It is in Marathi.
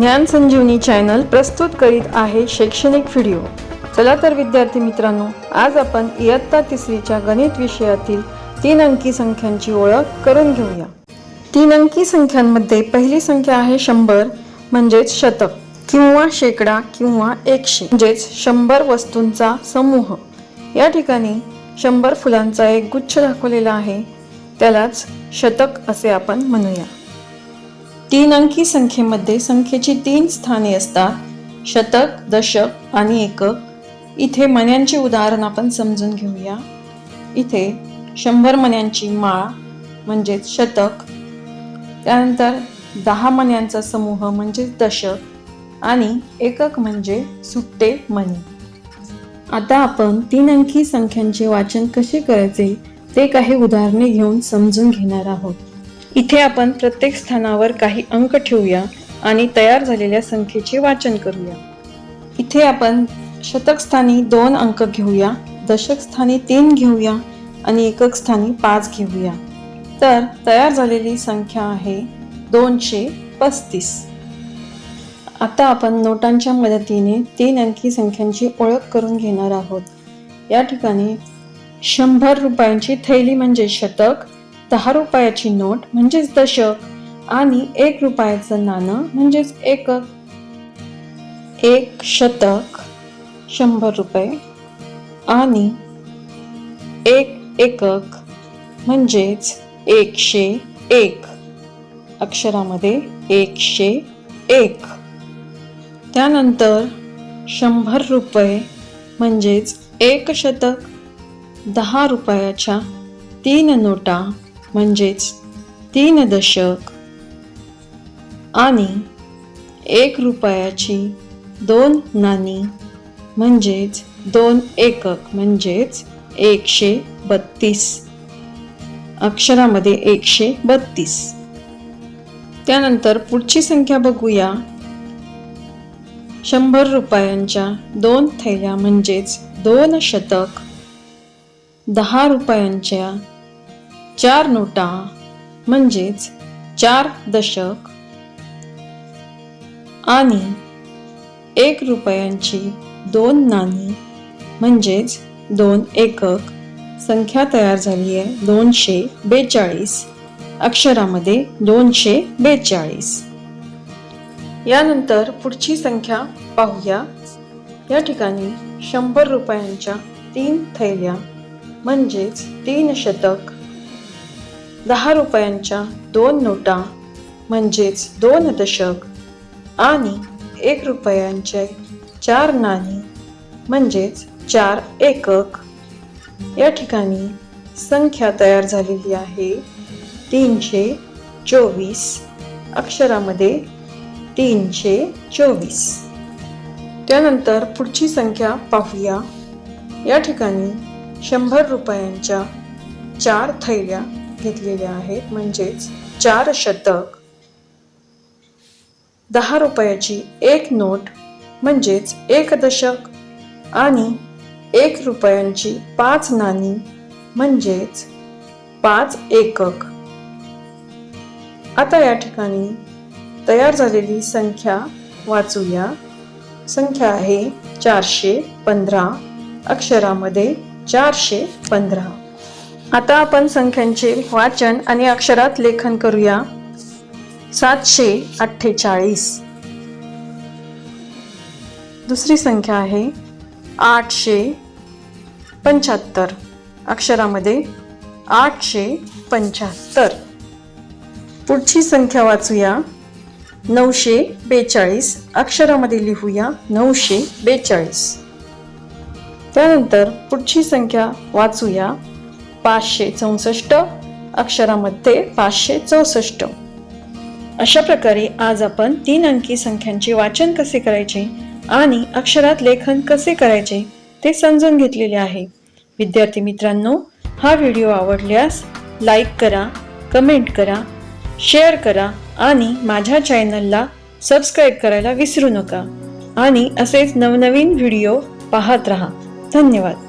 ज्ञान संजीवनी चॅनल प्रस्तुत करीत आहे शैक्षणिक व्हिडिओ. चला तर विद्यार्थी मित्रांनो आज आपण इयत्ता तिसरीच्या गणित विषयातील तीन अंकी संख्यांची ओळख करून घेऊया. तीन अंकी संख्यांमध्ये पहिली संख्या आहे शंभर म्हणजेच शतक किंवा शेकडा किंवा एकशे म्हणजेच शंभर वस्तूंचा समूह. या ठिकाणी शंभर फुलांचा एक गुच्छ दाखवलेला आहे. त्यालाच शतक असे आपण म्हणूया. तीन अंकी संख्येमध्ये संख्येची तीन स्थाने असतात. शतक दशक आणि एकक. इथे मण्यांचे उदाहरण आपण समजून घेऊया. इथे शंभर मण्यांची माळ म्हणजेच शतक. त्यानंतर दहा मण्यांचा समूह म्हणजेच दशक. आणि एकक म्हणजे सुट्टे मणी. आता आपण तीन अंकी संख्यांचे वाचन कसे करायचे ते काही उदाहरणे घेऊन समजून घेणार आहोत. इथे आपण प्रत्येक स्थानावर काही अंक ठेवूया आणि तयार झालेल्या संख्येचे वाचन करूया. इथे आपण शतकस्थानी दोन अंक घेऊया दशकस्थानी तीन घेऊया आणि एकक स्थानी पाच घेऊया. तर तयार झालेली संख्या आहे दोनशे पस्तीस. आता आपण नोटांच्या मदतीने तीन अंकी संख्यांची ओळख करून घेणार आहोत. या ठिकाणी शंभर रुपयांची थैली म्हणजे शतक दहा रुपयाची नोट म्हणजेच दशक आणि एक रुपयाचं नाणं म्हणजेच एकक. एक शतक शंभर रुपये आणि एक एकक म्हणजेच एकशे एक. अक्षरामध्ये एकशे एक. त्यानंतर शंभर रुपये म्हणजेच एक शतक. दहा रुपयाच्या तीन नोटा म्हणजेच तीन दशक आणि एक रुपयाची दोन नाणी म्हणजेच दोन एकक म्हणजेच एकशे बत्तीस. अक्षरामध्ये एकशे बत्तीस. त्यानंतर पुढची संख्या बघूया. शंभर रुपयांच्या दोन थैल्या म्हणजेच दोन शतक. दहा रुपयांच्या चार नोटा म्हणजेच चार दशक आणि एक रुपयांची दोन नाणी म्हणजेच दोन एकक संख्या तयार झाली आहे दोनशे बेचाळीस. अक्षरामध्ये दोनशे बेचाळीस. यानंतर पुढची संख्या पाहूया. या ठिकाणी शंभर रुपयांच्या तीन थैल्या म्हणजेच तीन शतक दहा रुपयांच्या दोन नोटा म्हणजेच दोन दशक आणि एक रुपयांचे चार नाणी म्हणजेच चार एकक. या ठिकाणी संख्या तयार झालेली आहे तीनशे चोवीस अक्षरामध्ये तीनशे चोवीस. त्यानंतर पुढची संख्या पाहूया. या ठिकाणी शंभर रुपयांच्या चार थैल्या घेतलेले आहेत. म्हणजेच चार शतक. दहा रुपयाची एक नोट म्हणजेच एक दशक. आणि एक रुपयांची पाच नाणी म्हणजेच पाच एकक. आता या ठिकाणी तयार झालेली संख्या वाचूया. संख्या आहे चारशे पंधरा. अक्षरामध्ये चारशे पंधरा. आता आपण संख्यांचे वाचन आणि अक्षरात लेखन करूया. सातशे अठ्ठेचाळीस. दुसरी संख्या आहे आठशे पंच्याहत्तर. अक्षरामध्ये आठशे पंच्याहत्तर. पुढची संख्या वाचूया. नऊशे बेचाळीस. अक्षरामध्ये लिहूया नऊशे बेचाळीस. त्यानंतर पुढची संख्या वाचूया. पाचशे चौसष्ट अक्षरामध्ये पाचशे चौसष्ट. अशा प्रकारे आज आपण तीन अंकी संख्यांचे वाचन कसे करायचे आणि अक्षरात लेखन कसे करायचे ते समजून घेतलेले आहे. विद्यार्थी मित्रांनो हा व्हिडिओ आवडल्यास लाईक करा कमेंट करा शेअर करा आणि माझ्या चॅनलला सबस्क्राईब करायला विसरू नका. आणि असेच नवनवीन व्हिडिओ पाहत राहा. धन्यवाद.